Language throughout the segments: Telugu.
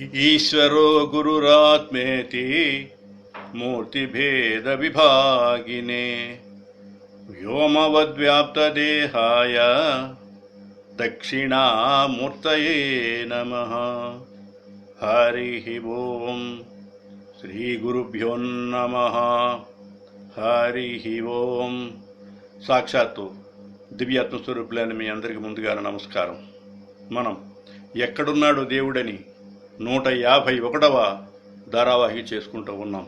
ఈశ్వరో గురురాత్మేతి మూర్తిభేద విభాగినే వ్యోమవద్వ్యాప్తదేహాయ దక్షిణామూర్తయే నమ. హరి ఓం శ్రీ గురుభ్యో నమ. హరి ఓం. సాక్షాత్తు దివ్యాత్మ స్వరూపులైన మీ అందరికీ ముందుగా నమస్కారం. మనం ఎక్కడున్నాడు దేవుడని నూట యాభై ఒకటవ ధారావాహి చేసుకుంటూ ఉన్నాం.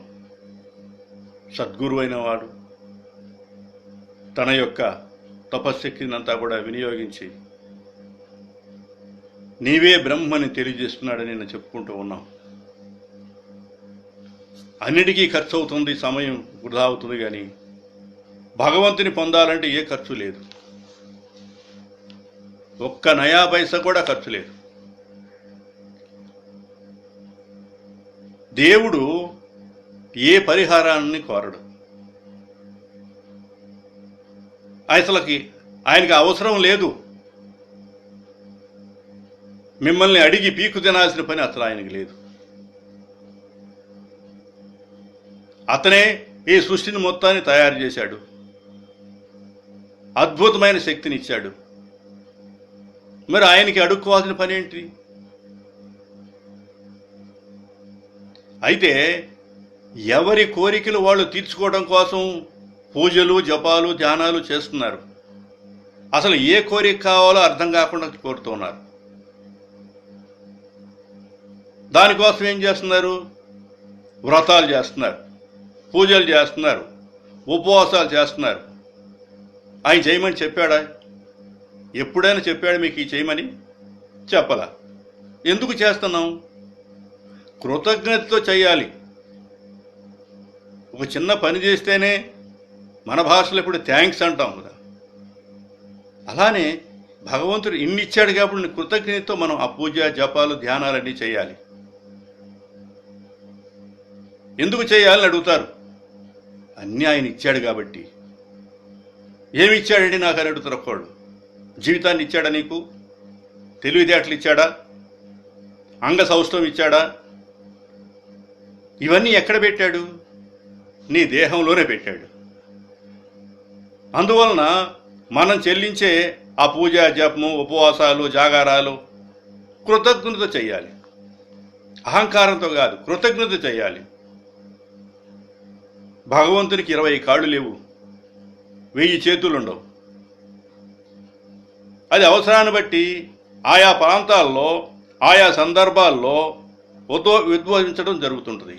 సద్గురు వాడు తన యొక్క తపశ్శక్తినంతా కూడా వినియోగించి నీవే బ్రహ్మని తెలియజేస్తున్నాడని నేను చెప్పుకుంటూ ఉన్నాం. అన్నిటికీ ఖర్చు అవుతుంది సమయం వృధా అవుతుంది కానీ భగవంతుని పొందాలంటే ఏ ఖర్చు లేదు. ఒక్క నయా పైసా కూడా ఖర్చు లేదు. దేవుడు ఏ పరిహారాన్ని కోరడు. అసలకి ఆయనకి అవసరం లేదు. మిమ్మల్ని అడిగి పీకు తినాల్సిన పని అసలు ఆయనకి లేదు. అతనే ఈ సృష్టిని మొత్తాన్ని తయారు చేశాడు. అద్భుతమైన శక్తిని ఇచ్చాడు. మరి ఆయనకి అడుక్కోవాల్సిన పని ఏంటి? అయితే ఎవరి కోరికలు వాళ్ళు తీర్చుకోవడం కోసం పూజలు జపాలు ధ్యానాలు చేస్తున్నారు. అసలు ఏ కోరిక కావాలో అర్థం కాకుండా కోరుతున్నారు. దానికోసం ఏం చేస్తున్నారు? వ్రతాలు చేస్తున్నారు పూజలు చేస్తున్నారు ఉపవాసాలు చేస్తున్నారు. ఆయన చేయమని చెప్పాడా? ఎప్పుడైనా చెప్పాడు మీకు ఈ చేయమని? చెప్పలా. ఎందుకు చేస్తున్నాం కృతజ్ఞతతో చేయాలి ఒక చిన్న పని చేస్తేనే మన భాషలో ఇప్పుడు థ్యాంక్స్ అంటాం కదా. అలానే భగవంతుడు ఇన్ని ఇచ్చాడు కాబట్టి కృతజ్ఞతతో మనం ఆ పూజ జపాలు ధ్యానాలన్నీ చేయాలి ఎందుకు చేయాలని అడుగుతారు? అన్నీ ఆయన ఇచ్చాడు కాబట్టి. ఏమి ఇచ్చాడండి నాకు అని అడుగుతారు ఒక్కడు జీవితాన్ని ఇచ్చాడా నీకు? తెలివితేటలు ఇచ్చాడా? అంగ సౌష్ఠవం ఇచ్చాడా? ఇవన్నీ ఎక్కడ పెట్టాడు? నీ దేహంలోనే పెట్టాడు. అందువలన మనం చెల్లించే ఆ పూజ జపము ఉపవాసాలు జాగారాలు కృతజ్ఞత చేయాలి అహంకారంతో కాదు కృతజ్ఞత చేయాలి భగవంతునికి ఇరవై కాళ్ళు లేవు వెయ్యి చేతులు ఉండవు. అది అవసరాన్ని బట్టి ఆయా ప్రాంతాల్లో ఆయా సందర్భాల్లో ఉద్వ ఉద్భవించడం జరుగుతుంటుంది.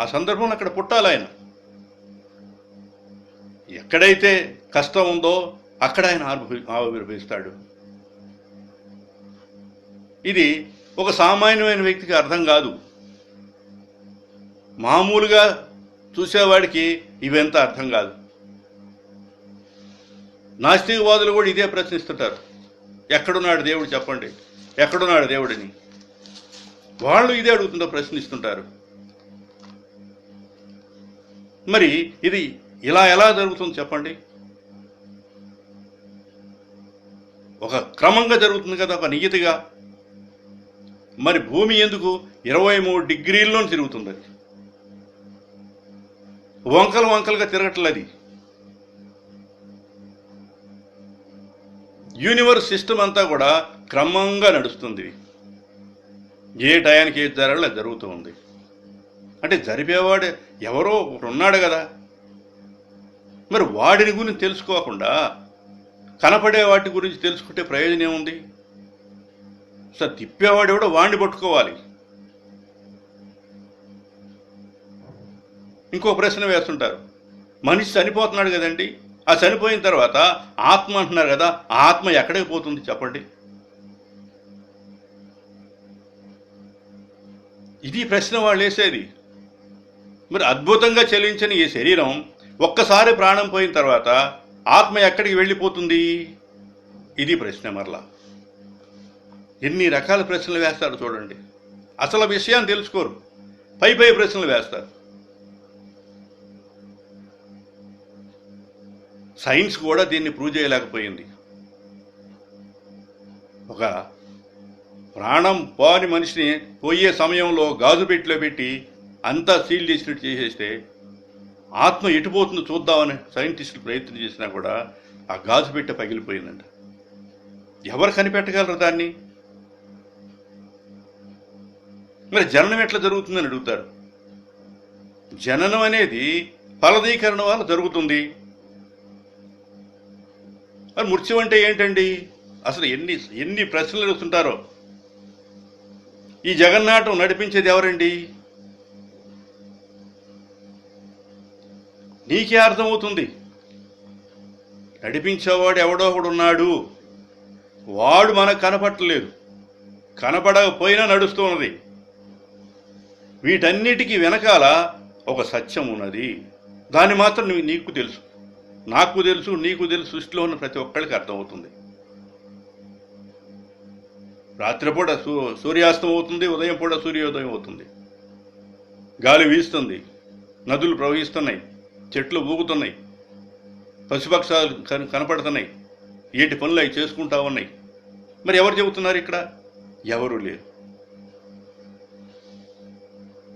ఆ సందర్భంలో అక్కడ పుట్టాలి ఆయన. ఎక్కడైతే కష్టం ఉందో అక్కడ ఆయన ఆవిర్భవిస్తాడు. ఇది ఒక సామాన్యమైన వ్యక్తికి అర్థం కాదు. మామూలుగా చూసేవాడికి ఇవెంత అర్థం కాదు. నాస్తికవాదులు కూడా ఇదే ప్రశ్నిస్తుంటారు. ఎక్కడున్నాడు దేవుడు చెప్పండి. ఎక్కడున్నాడు దేవుడిని? వాళ్ళు ఇదే అడుగుతుందో ప్రశ్నిస్తుంటారు. మరి ఇది ఇలా ఎలా జరుగుతుంది చెప్పండి? ఒక క్రమంగా జరుగుతుంది కదా ఒక నియతిగా. మరి భూమి ఎందుకు ఇరవై మూడు డిగ్రీల్లో తిరుగుతుంది అది? వంకలు వంకలుగా తిరగట్లేదు అది. యూనివర్స్ సిస్టమ్ అంతా కూడా క్రమంగా నడుస్తుంది. ఏ టయానికి ఏది జరగాలో జరుగుతూ ఉంది. అంటే జరిపేవాడు ఎవరో ఒకడున్నాడు కదా. మరి వాడిని గురించి తెలుసుకోకుండా కనపడే వాటి గురించి తెలుసుకుంటే ప్రయోజనం ఏముంది? సార్ తిప్పేవాడు కూడా వాణ్ణి పట్టుకోవాలి. ఇంకో ప్రశ్న వేస్తుంటారు. మనిషి చనిపోతున్నాడు కదండి. ఆ చనిపోయిన తర్వాత ఆత్మ అంటున్నారు కదా ఆత్మ ఎక్కడికి పోతుంది చెప్పండి. ఇది ప్రశ్న వాళ్ళు వేసేది. మరి అద్భుతంగా చెల్లించిన ఈ శరీరం ఒక్కసారి ప్రాణం పోయిన తర్వాత ఆత్మ ఎక్కడికి వెళ్ళిపోతుంది? ఇది ప్రశ్న మరలా. ఎన్ని రకాల ప్రశ్నలు వేస్తారు చూడండి. అసలు విషయాన్ని తెలుసుకోరు. పై పై ప్రశ్నలు వేస్తారు. సైన్స్ కూడా దీన్ని ప్రూవ్ చేయలేకపోయింది. ఒక ప్రాణం పోని మనిషిని పోయే సమయంలో గాజు పెట్టిలో పెట్టి అంతా సీల్ చేసినట్టు చేసేస్తే ఆత్మ ఎటుపోతుందో చూద్దామని సైంటిస్టులు ప్రయత్నం చేసినా కూడా ఆ గాజు పెట్టె పగిలిపోయిందంట. ఎవరు కనిపెట్టగలరు దాన్ని? మరి జననం ఎట్లా జరుగుతుందని అడుగుతారు. జననం అనేది ఫలదీకరణ వల్ల జరుగుతుంది. మరి మృత్యు అంటే ఏంటండి? అసలు ఎన్ని ఎన్ని ప్రశ్నలు అడుగుతుంటారో. ఈ జగన్నాటం నడిపించేది ఎవరండి? నీకే అర్థమవుతుంది. నడిపించేవాడు ఎవడో ఒకడున్నాడు వాడు మనకు కనపట్టలేదు. కనపడకపోయినా నడుస్తూ ఉన్నది వీటన్నిటికీ వెనకాల ఒక సత్యం ఉన్నది. దాన్ని మాత్రం నీకు తెలుసు. నాకు తెలుసు నీకు తెలుసు సృష్టిలో ఉన్న ప్రతి ఒక్కరికి అర్థమవుతుంది. రాత్రిపూట సూ సూర్యాస్తం అవుతుంది ఉదయం పూట సూర్యోదయం అవుతుంది. గాలి వీస్తుంది నదులు ప్రవహిస్తున్నాయి. చెట్లు ఊగుతున్నాయి. పశుపక్షాలు కన- కనపడుతున్నాయి. ఏంటి పనులు అవి చేసుకుంటా ఉన్నాయి? మరి ఎవరు చెబుతున్నారు ఇక్కడ? ఎవరు లేరు.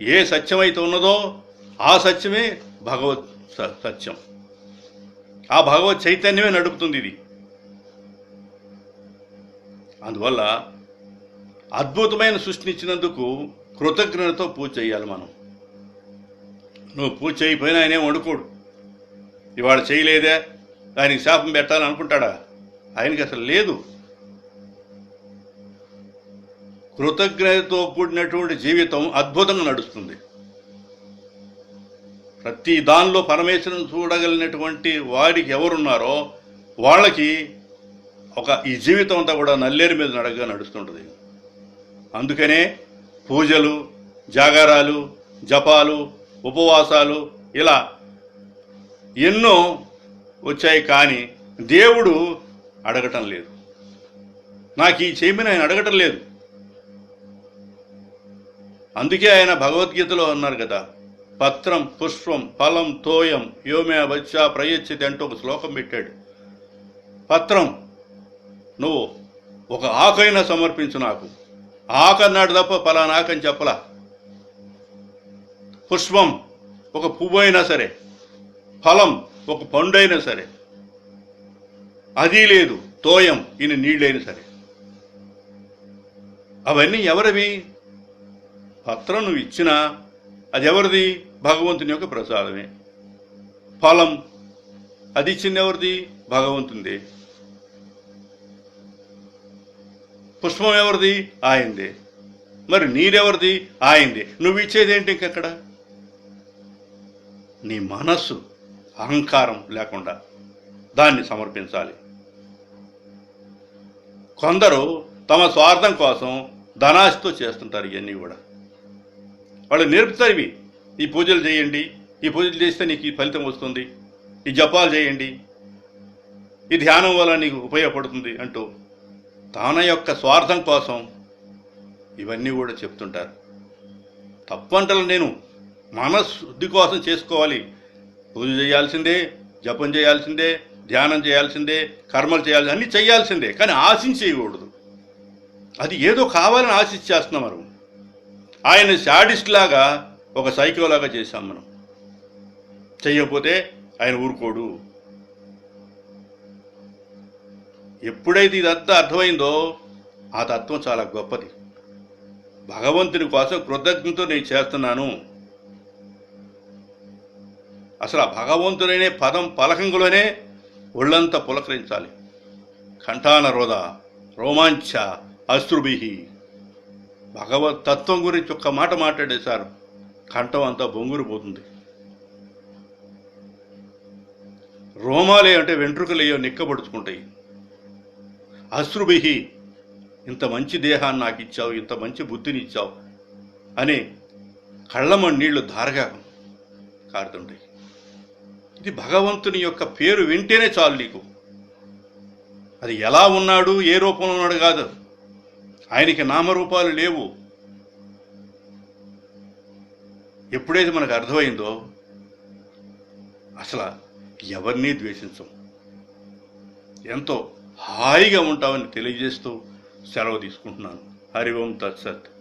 ఏ సత్యమైతే ఉన్నదో ఆ సత్యమే భగవత్ స- సత్యం. ఆ భగవత్ చైతన్యమే నడుపుతుంది ఇది. అందువల్ల అద్భుతమైన సృష్టించినందుకు కృతజ్ఞతతో పూజ చేయాలి మనం. నువ్వు పూజ చేయకపోయినా ఆయన ఏం వండుకోడు. ఇవాళ చేయలేదే ఆయనకి శాపం పెట్టాలని అనుకుంటాడా? ఆయనకి అసలు లేదు. కృతజ్ఞతతో కూడినటువంటి జీవితం అద్భుతంగా నడుస్తుంది. ప్రతి దానిలో పరమేశ్వరుని చూడగలిగినటువంటి వాడికి ఎవరున్నారో వాళ్ళకి ఒక ఈ జీవితం అంతా కూడా నల్లేరు మీద నడగగా నడుస్తుంటుంది. అందుకనే పూజలు జాగారాలు జపాలు ఉపవాసాలు ఇలా ఎన్నో వచ్చాయి కానీ దేవుడు అడగటం లేదు. నాకు ఈ చేయమని ఆయన అడగటం లేదు. అందుకే ఆయన భగవద్గీతలో అన్నారు కదా పత్రం పుష్పం ఫలం తోయం యోమే వచ్చా ప్రయచ్చితి అంటూ ఒక శ్లోకం పెట్టాడు. పత్రం నువ్వు ఒక ఆకైనా సమర్పించు నాకు. ఆక అన్నాడు తప్ప ఫలానాకని చెప్పలా. పుష్పం ఒక పువ్వు అయినా సరే ఫలం ఒక పండు అయినా సరే అది లేదు తోయం ఈయన నీళ్ళైనా సరే. అవన్నీ ఎవరివి? పత్రం నువ్వు ఇచ్చినా అది ఎవరిది? భగవంతుని యొక్క ప్రసాదమే. ఫలం అది ఇచ్చింది ఎవరిది? భగవంతుందే. పుష్పం ఎవరిది? ఆయందే. మరి నీరెవరిది? ఆయందే. నువ్వు ఇచ్చేది ఏంటి ఇంకెక్కడ? నీ మనస్సు అహంకారం లేకుండా దాన్ని సమర్పించాలి. కొందరు తమ స్వార్థం కోసం ధనాశతో చేస్తుంటారు ఇవన్నీ కూడా. వాళ్ళు నేర్పుతారు ఇవి. ఈ పూజలు చేయండి ఈ పూజలు చేస్తే నీకు ఈ ఫలితం వస్తుంది. ఈ జపాలు చేయండి ఈ ధ్యానం వల్ల నీకు ఉపయోగపడుతుంది అంటూ తన యొక్క స్వార్థం కోసం ఇవన్నీ కూడా చెప్తుంటారు. తప్పంటలు నేను మనశుద్ధి కోసం చేసుకోవాలి. పూజ చేయాల్సిందే జపం చేయాల్సిందే ధ్యానం చేయాల్సిందే కర్మలు చేయాలి అన్నీ చేయాల్సిందే కానీ ఆశించేయకూడదు. అది ఏదో కావాలని ఆశించేస్తున్నాం మనం. ఆయన శాడిస్ట్ లాగా ఒక సైకోలాగా చేశాం మనం. చేయకపోతే ఆయన ఊరుకోడు. ఎప్పుడైతే ఇదంతా అర్థమైందో ఆ తత్వం చాలా గొప్పది. భగవంతుని కోసం కృతజ్ఞతతో నేను చేస్తున్నాను. అసలు ఆ భగవంతుడనే పదం పలకంలోనే ఒళ్ళంతా పులకరించాలి. కంఠాన రోద రోమాంచ అశ్రుభి. భగవత్ తత్వం గురించి ఒక్క మాట మాట్లాడేశారు కంఠం అంతా బొంగురిపోతుంది. రోమాలే అంటే వెంట్రుకలేయో నిక్కబడుచుకుంటాయి. అశ్రుభి ఇంత మంచి దేహాన్ని నాకు ఇచ్చావు ఇంత మంచి బుద్ధిని ఇచ్చావు అని కళ్ళమ నీళ్ళు ధారగా కారుతుంటాయి. ఇది భగవంతుని యొక్క పేరు వింటేనే చాలు నీకు. అది ఎలా ఉన్నాడు ఏ రూపంలో ఉన్నాడు కాదు. ఆయనకి నామరూపాలు లేవు. ఎప్పుడైతే మనకు అర్థమైందో అసలు ఎవరిని ద్వేషించం. ఎంతో హాయిగా ఉంటామని తెలియజేస్తూ సెలవు తీసుకుంటున్నాను. హరి ఓం తత్సత్.